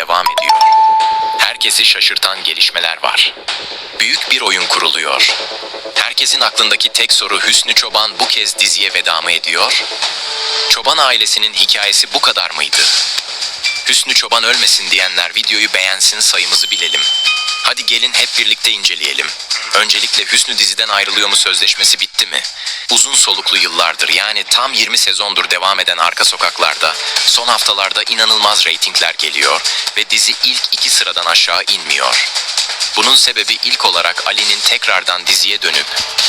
devam ediyor. Herkesi şaşırtan gelişmeler var. Büyük bir oyun kuruluyor. Herkesin aklındaki tek soru Hüsnü Çoban bu kez diziye veda mı ediyor? Çoban ailesinin hikayesi bu kadar mıydı? Hüsnü Çoban ölmesin diyenler videoyu beğensin sayımızı bilelim. Hadi gelin hep birlikte inceleyelim. Öncelikle Hüsnü diziden ayrılıyor mu sözleşmesi bitti mi? Uzun soluklu yıllardır yani tam 20 sezondur devam eden Arka Sokaklar'da son haftalarda inanılmaz reytingler geliyor ve dizi ilk iki sıradan aşağı inmiyor. Bunun sebebi ilk olarak Ali'nin tekrardan diziye dönüp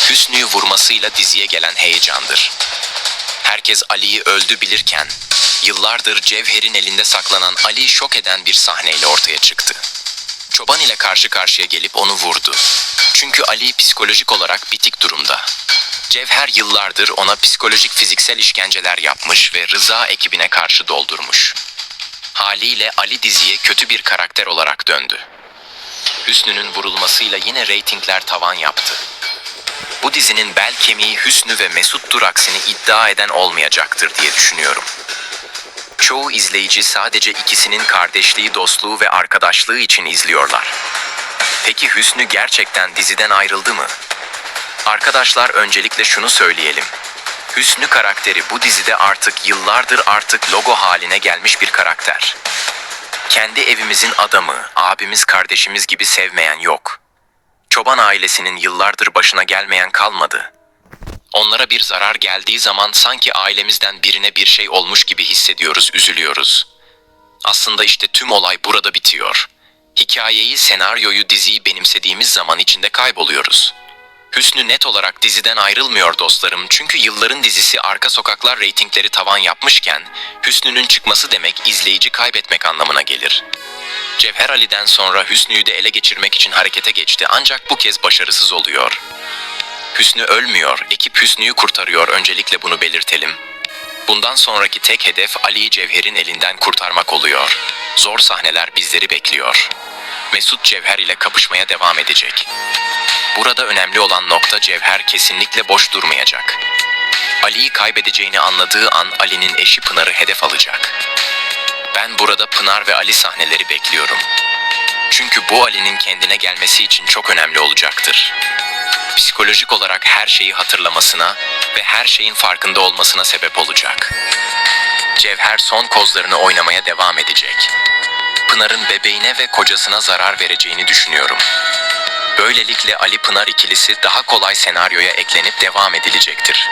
Hüsnü'yü vurmasıyla diziye gelen heyecandır. Herkes Ali'yi öldü bilirken, yıllardır Cevher'in elinde saklanan Ali'yi şok eden bir sahneyle ortaya çıktı. Çoban ile karşı karşıya gelip onu vurdu. Çünkü Ali psikolojik olarak bitik durumda. Cevher yıllardır ona psikolojik fiziksel işkenceler yapmış ve Rıza ekibine karşı doldurmuş. Haliyle Ali diziye kötü bir karakter olarak döndü. Hüsnü'nün vurulmasıyla yine reytingler tavan yaptı. Bu dizinin bel kemiği Hüsnü ve Mesut'tur aksini iddia eden olmayacaktır diye düşünüyorum. Çoğu izleyici sadece ikisinin kardeşliği, dostluğu ve arkadaşlığı için izliyorlar. Peki Hüsnü gerçekten diziden ayrıldı mı? Arkadaşlar öncelikle şunu söyleyelim. Hüsnü karakteri bu dizide artık yıllardır artık logo haline gelmiş bir karakter. Kendi evimizin adamı, abimiz kardeşimiz gibi sevmeyen yok. Çoban ailesinin yıllardır başına gelmeyen kalmadı. Onlara bir zarar geldiği zaman sanki ailemizden birine bir şey olmuş gibi hissediyoruz, üzülüyoruz. Aslında işte tüm olay burada bitiyor. Hikayeyi, senaryoyu, diziyi benimsediğimiz zaman içinde kayboluyoruz. Hüsnü net olarak diziden ayrılmıyor dostlarım çünkü yılların dizisi Arka Sokaklar reytingleri tavan yapmışken Hüsnü'nün çıkması demek izleyici kaybetmek anlamına gelir. Cevher Ali'den sonra Hüsnü'yü de ele geçirmek için harekete geçti ancak bu kez başarısız oluyor. Hüsnü ölmüyor, ekip Hüsnü'yü kurtarıyor öncelikle bunu belirtelim. Bundan sonraki tek hedef Ali'yi Cevher'in elinden kurtarmak oluyor. Zor sahneler bizleri bekliyor. Mesut Cevher ile kapışmaya devam edecek. Burada önemli olan nokta Cevher kesinlikle boş durmayacak. Ali'yi kaybedeceğini anladığı an Ali'nin eşi Pınar'ı hedef alacak. Ben burada Pınar ve Ali sahneleri bekliyorum. Çünkü bu Ali'nin kendine gelmesi için çok önemli olacaktır. Psikolojik olarak her şeyi hatırlamasına ve her şeyin farkında olmasına sebep olacak. Cevher son kozlarını oynamaya devam edecek. Pınar'ın bebeğine ve kocasına zarar vereceğini düşünüyorum. Böylelikle Ali Pınar ikilisi daha kolay senaryoya eklenip devam edilecektir.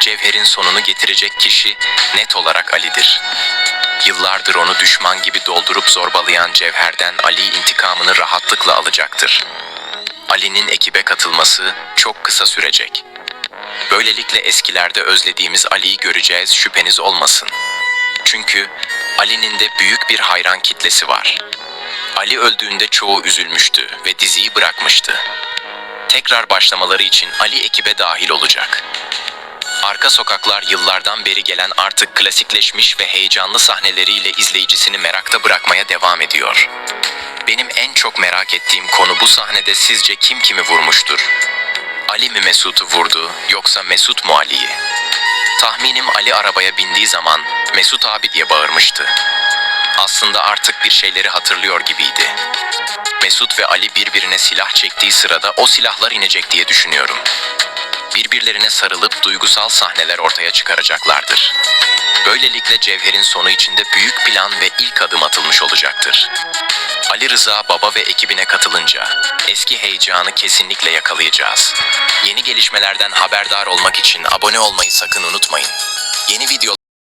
Cevher'in sonunu getirecek kişi net olarak Ali'dir. Yıllardır onu düşman gibi doldurup zorbalayan Cevher'den Ali intikamını rahatlıkla alacaktır. Ali'nin ekibe katılması çok kısa sürecek. Böylelikle eskilerde özlediğimiz Ali'yi göreceğiz şüpheniz olmasın. Çünkü Ali'nin de büyük bir hayran kitlesi var. Ali öldüğünde çoğu üzülmüştü ve diziyi bırakmıştı. Tekrar başlamaları için Ali ekibe dahil olacak. Arka Sokaklar yıllardan beri gelen artık klasikleşmiş ve heyecanlı sahneleriyle izleyicisini merakta bırakmaya devam ediyor. Benim en çok merak ettiğim konu bu sahnede sizce kim kimi vurmuştur? Ali mi Mesut'u vurdu yoksa Mesut mu Ali'yi? Tahminim Ali arabaya bindiği zaman Mesut abi diye bağırmıştı. Aslında artık bir şeyleri hatırlıyor gibiydi. Mesut ve Ali birbirine silah çektiği sırada o silahlar inecek diye düşünüyorum. Birbirlerine sarılıp duygusal sahneler ortaya çıkaracaklardır. Böylelikle Cevher'in sonu içinde büyük plan ve ilk adım atılmış olacaktır. Ali Rıza baba ve ekibine katılınca eski heyecanı kesinlikle yakalayacağız. Yeni gelişmelerden haberdar olmak için abone olmayı sakın unutmayın. Yeni video